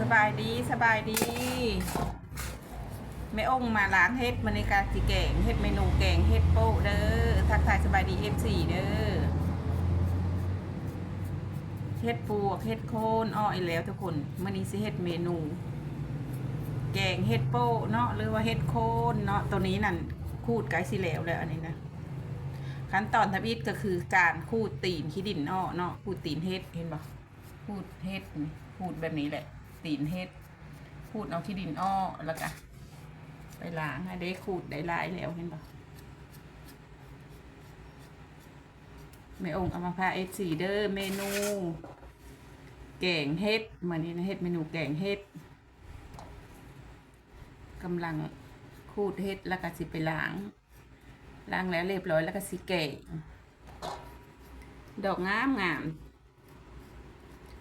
สบายดีสบายดีแม่องมาล้างเฮ็ดมาในการสิแกงเฮ็ดเมนูแกงเฮ็ดโป๊ะเด้อทักทายสบายดีเอฟซีเด้อเฮ็ดปวกเฮ็ดโคนอ้อยแล้วทุกคนมื้อนี้สิเฮ็ดเมนู แกงเฮ็ดโป๊ะเนาะหรือว่าเฮ็ดโคนเนาะตัวนี้นั่นคูดไก่สิแล้วแล้วอันนี้นะขั้นตอนทำอิฐก็คือการคูดตีนขี้ดินอ้อเนาะคูดตีนเฮ็ดเห็นปะพูดเฮ็ดนี่พูดแบบนี้แหละ ตีนเฮ็ดพูดเอาที่ดินอ้อแล้วก็ไปล้างให้ได้ขูดได้ลายแล้วเห็นปะแม่องค์เอามาพาเอฟซีเดอร์เมนูแกงเฮ็ดมานี่นะเฮ็ดเมนูแกงเฮ็ดกำลังขูดเฮ็ดแล้วก็สิไปล้างล้างแล้วเรียบร้อยแล้วก็สิแกงดอกงามงาม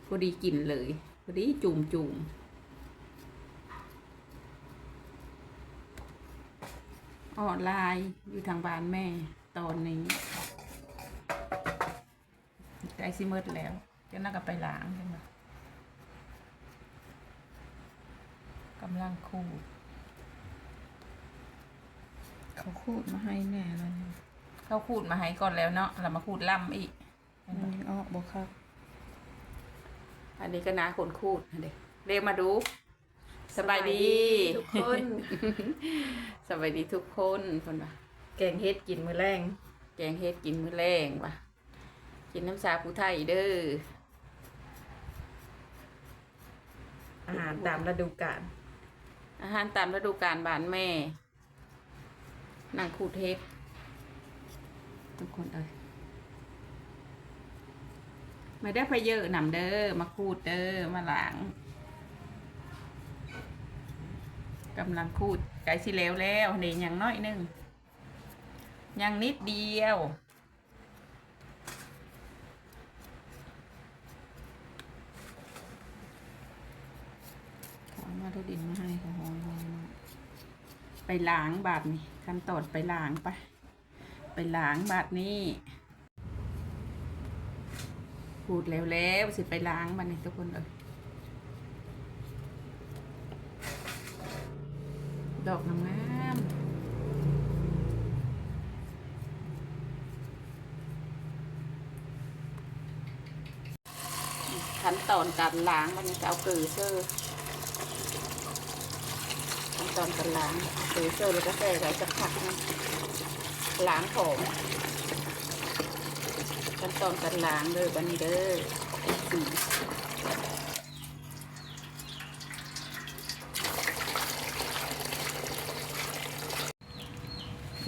พอดีกินเลย พอดีจุ่มจุ่มออนไลน์อยู่ทางบ้านแม่ตอนนี้ใกล้สิมืดแล้วจะน่ากับไปล้างใช่ไหมกำลังขูด เขาคูดมาให้แม่แล้วเนี่ยเขาขูดมาให้ก่อนแล้วเนาะเรามาขูดล่ำอีกมันยังออกบ่ครับ อันนี้ก็นาคนขูดเด็กเรียกมาดู สบายดีทุกคน สบายดีทุกคนคนว่าแกงเฮ็ดกินมื้อแรงแกงเฮ็ดกินมื้อแรงว่ะกินน้ำชาผู้ไทยเด้ออาหารตามฤดูกาลอาหารตามฤดูกาลบ้านแม่นางขูดเฮ็ดทุกคนเอ้ย ไม่ได้ไปเยอะหนำเด้อมาขูดเด้อมาหล้างกำลังขูดไก่สิแล้วแล้วนี่ยังน้อยหนึงยังนิดเดียวขอมาทุดินมาให้ขาหอหอมไปล้างบาดนี้ขั้นตอนไปล้างไป ไปล้างบาดนี้ พูดแล้วแล้วสิไปล้างบัดนี้ทุกคนเลยดอกน้ำงามขั้นตอนการล้างมันจะเอาเกลือเซอร์ขั้นตอนการล้างเทเซอร์แล้วก็แช่ไว้สักพักนึงล้างผม ขั้นตอนการล้างเด้อบันนี้เด้อ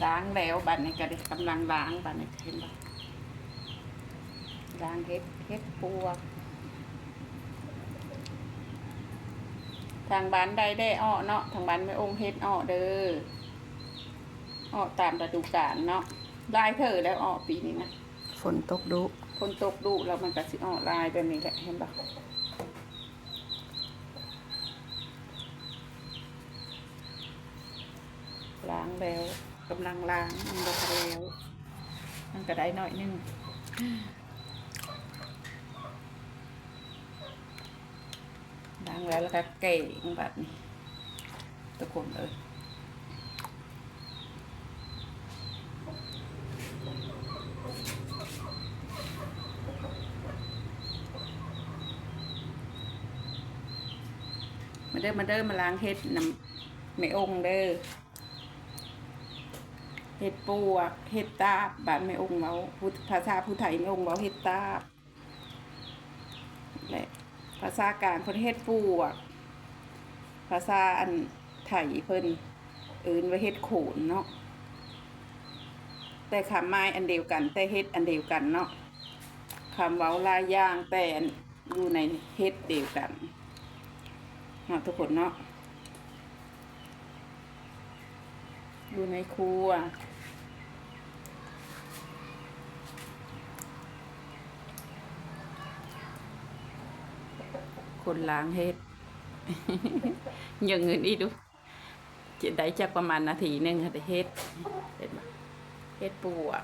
ล้างแล้วบัดนี้ก็ได้กำลังล้างบัดนี้เห็นปะล้างเฮ็ดเฮ็ดปวกทางบ้านใดได้อ้อเนาะทางบ้านไม่องเฮ็ดอ้อเด้ออ้อตามฤดูกาลเนาะลายเธอแล้วอ้อปีนี้นะ ฝนตกดุคนตกดุแล้วมันก็สิอ้อลายแบบนี้แหละเห็นปะล้างแล้วกำลังล้างมันก็แล้วมันก็ได้หน่อยนึงล้างแล้วแล้วก็เก่งแบบนี้ทุกคนเอ้ย มาเด้อมาเด้อมาล้างเฮ็ดน้ำไม่องเด้อเฮ็ดปวกเฮ็ดตาบบ้านไม่องเว้าพูดภาษาผู้ไทยไม่องเว้าเฮ็ดตาบและภาษากลางเพิ่นเฮ็ดปวก ภาษาอันไทยเพิ่นอื่นว่าเฮ็ดโขนเนาะแต่คำไม้อันเดียวกัน แต่เฮ็ดอันเดียวกันเนาะคำเว้าลายอย่างแต่อันอยู่ในเฮ็ดเดียวกัน เนาะทุกคนเนาะอยู่ในครัวคนล้างเฮ็ดยังเงินอีดูจะได้จักประมาณนาทีหนึ่งค่ะแต่เฮ็ดเฮ็ดบ่เฮ็ดปูอะ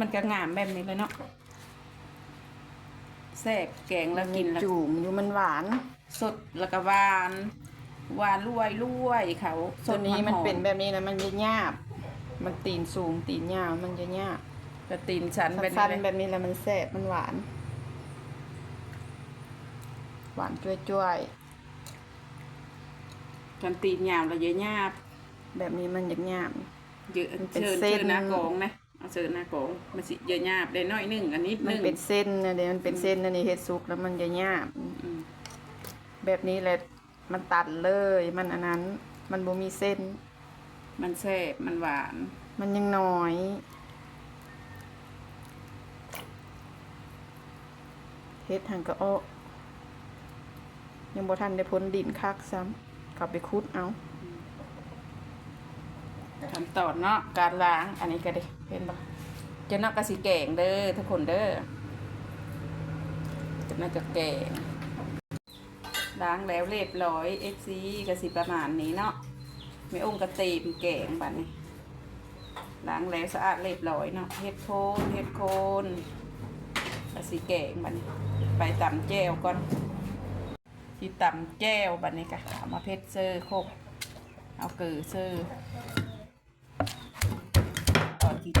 มันก็งามแบบนี้เลยเนาะแซ่บแกงแล้วกินแล้วจุ่มอยู่มันหวาน สดแล้วก็หวานหวานรวยรวยเขาสตัวดนี้มันหอเป็นแบบนี้นะมันจะหยาบ มันตีนสูงตีนยาวมันจะหยาบกระตีนฉันเป็นสั้นเลยๆแบบนี้แล้วมันแซ่บมันหวาน หวานจ้วยกันตีนยาวแล้วเยอะหยาบๆแบบนี้มันจะหยาบเยอะมันเป็นเชิญเส้นเชิญหน้ากองนะ เอาเชิญหน้ากองมันสิเยอะหยาบได้น้อยหนึงอันนี้มันนึงเป็นเส้นนะเดี๋ยวมันเป็นเส้นนะนี่เฮ็ดซุกแล้วมันจะหยาบอืมแบบนี้แหละมันตัดเลยมันอันนั้น มันบ่มีเส้น มันแซ่บมันหวานมันยังน้อย เฮ็ดทางกระอ้อยังบ่ทันได้พ้นดินคักซ้ำกลับไปคุดเอา ขั้นตอนเนาะการล้างอันนี้ก็ได้เป็นบ่จะนอกกะสิแกงเด้อทุกคนเด้อจะน่าจะแกงล้างแล้วเรียบร้อย FC ก็สิประมาณนี้เนาะไม่องค์กระตีมแกงบัดนี้ล้างแล้วสะอาดเรียบร้อยเนาะเฮ็ดโคนเฮ็ดโคนกะสิแกงบัดนี้ไปตำแจ่วก่อนที่ตำแจ่วบัดนี้ก็เอามาเพชรเซอร์โคกเอาเกลือเซอร์ อนที่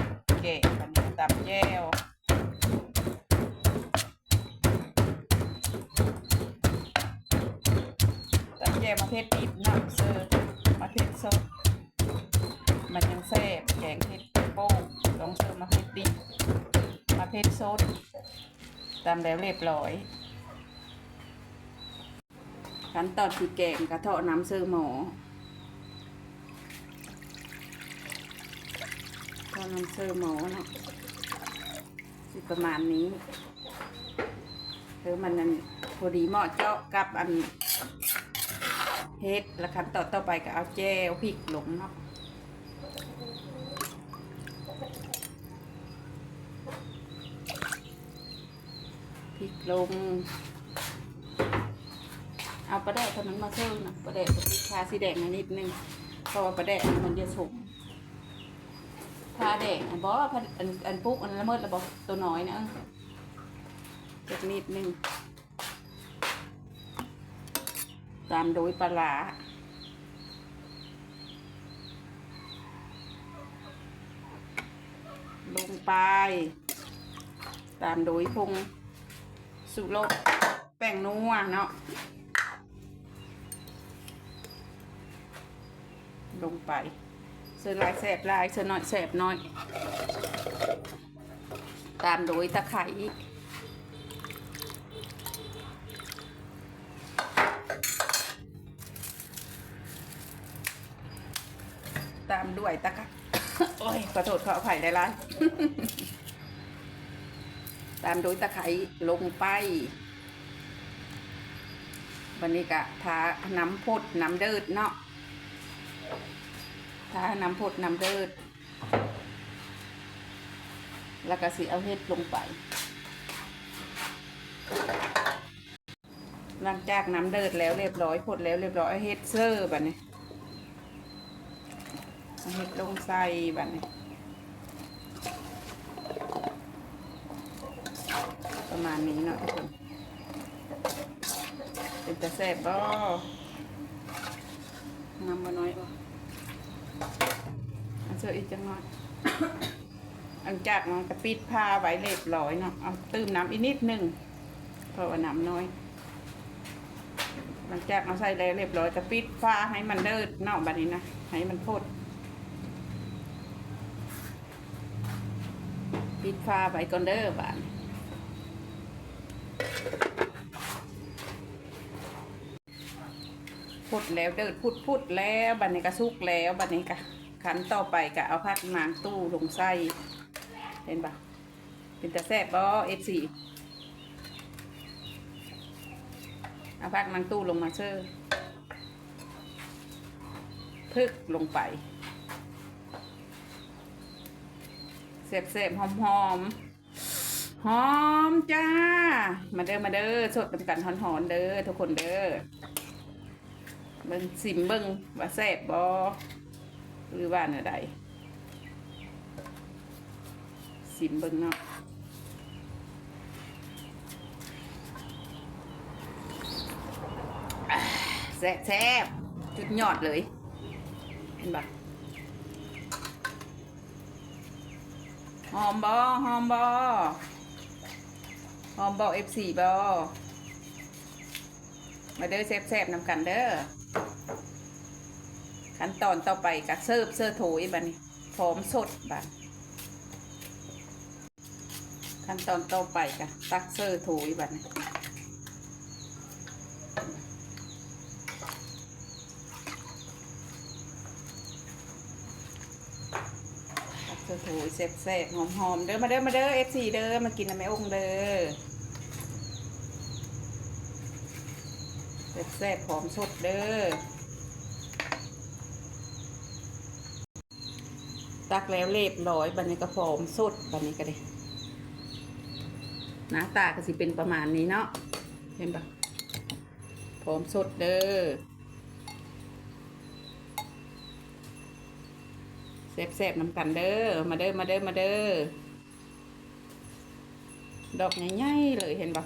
แกะมันตำแย้วตำแย้วมาเพชรดิบน้ำเซอร์มาเพชรสดมันยังแซ่บแกงเผ็ดโป้งต้องเซอร์มาเพชรดิบมาเพชรสดตำแล้วเรียบร้อยขั้นตอนที่แกงกระเทาะน้ำเซอร์หมอ ก็น้ำเซอร์หมอเนาะสิประมาณนี้คือมันนั่นพอดีเหมาะเจาะกับอันเฮ็ดแล้วขั้นต่อต่อไปก็เอาแจวพริกลงเนาะพริกลง เอาปลาแดกเท่านั้นมาเพิ่มนะปลาแดกกับพริกชาสีแดงนิดนึงเพราะว่าปลาแดกมันจะสุก พาแดงอันบอกว่าพาอันอันปุ๊กอันละเมิดระบอกตัวน้อยนะเจ็ดนิดนึงตามโดยปลาลงไป ตามโดยพงสุโรสแป้งนัวเนาะลงไป เสื้อลายแสบลายเสื้อน้อยแสบน้อย ตามโดยตะไคร้ตามด้วยตะไคร้โอ้ยขอโทษขออภัยได้ร้าน ตามโดยตะไคร้ลงไปวันนี้กะทาน้ำพดน้ำเดิดเนาะ ถ้าน้ำพดน้ำเดิดแล้วก็สิเอาเห็ดลงไป หลังจากน้ำเดิดแล้วเรียบร้อยพดแล้วเรียบร้อยเอาเห็ดเซอร์บัดนี้เอาเห็ดลงใส่บัดนี้ประมาณนี้เนาะทุกคนเป็นแต่แซ่บบ่น้ำมาน้อยบ่อน เสื้ออีกจังหน่อยอันจากมันกระปิดผ้าไว้เรียบร้อยเนาะเอาตื้มน้ำอีกนิดหนึ่งเพราะว่าน้ำน้อย หลังจากเอาใส่แล้วเรียบร้อยกระปิดผ้าให้มันเดิดเนาะบัดนี้นะให้มันพดปิดผ้าไว้ก่อนเด้อบาดพุดแล้วเดิดพุดพุดแล้วบัดนี้ก็สุกแล้วบัดนี้ก็ ขันต่อไปก็เอาพักนางตู้ลงไส้เห็นปะเป็นตะแซ่บบ่เอฟซีเอาพักนางตู้ลงมาเชื่อพึกลงไปเสบเสบหอมหอมหอมจ้า มาเด้อมาเด้อสดกันหอนหอนเด้อทุกคนเด้อเบิ่งสิมเบิ่งว่าแซ่บบ่ หรือว่าเนื้อใดสิมเบิ่งเนาะแซ่บแซ่บจุดยอดเลย เห็นปะหอมบอหอมบอหอมบอเอฟซีบอมาเด้อแซ่บๆนำกันเด้อ ขั้นตอนต่อไปก็เสิร์ฟเสิร์ฟโถยบัดนี้พร้อมสดบัดขั้นตอนต่อไปก็ตักเสิร์ฟโถยบัดนี้ตักเสิร์ฟโถยแซ่บๆหอมๆเด้อมาเด้อมาเด้อเอฟซีเด้อมากินน้ำแม่องเด้อแซ่บๆพร้อมสดเด้อ ตักแล้วเรียบร้อยบันนี้ก็พร้อมสดบันนี้ก็เลยหน้าตาก็สิเป็นประมาณนี้เนาะเห็นปะพร้อมสดเด้อแซ่บๆน้ำกันเด้อมาเด้อมาเด้อมาเด้อดอกใหญ่ๆเลยเห็นปะ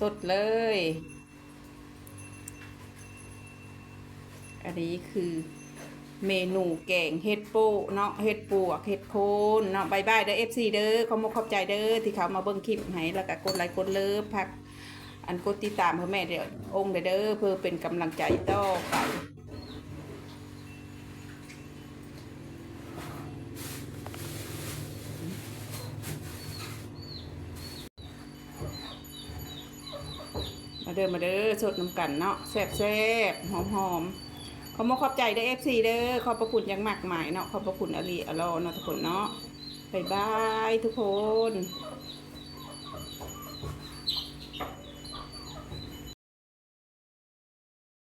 สดเลย อันนี้คือ เมนูแกงเห็ดโป้เนาะเห็ดปวกเห็ดโคนเนาะบายบายเด้อเอฟซีเด้อขอมขอบใจเด้อที่เขามาเบิ่งคลิปให้แล้วก็กดไลค์กดเลิฟพัก อันกดติดตามเพื่อแม่เดี๋ยวองค์เด้อเพื่อเป็นกำลังใจต่อไปมาเด้อมาเด้อสดน้ำกันเนาะแซ่บแซ่บหอมหอมๆ ขอมขอบใจได้เอฟซีเด้อขอบพระคุณอยังมากมายเนาะขอบพระคุณอรีอลอเนาะทุกคนเนาะบายบายทุกคน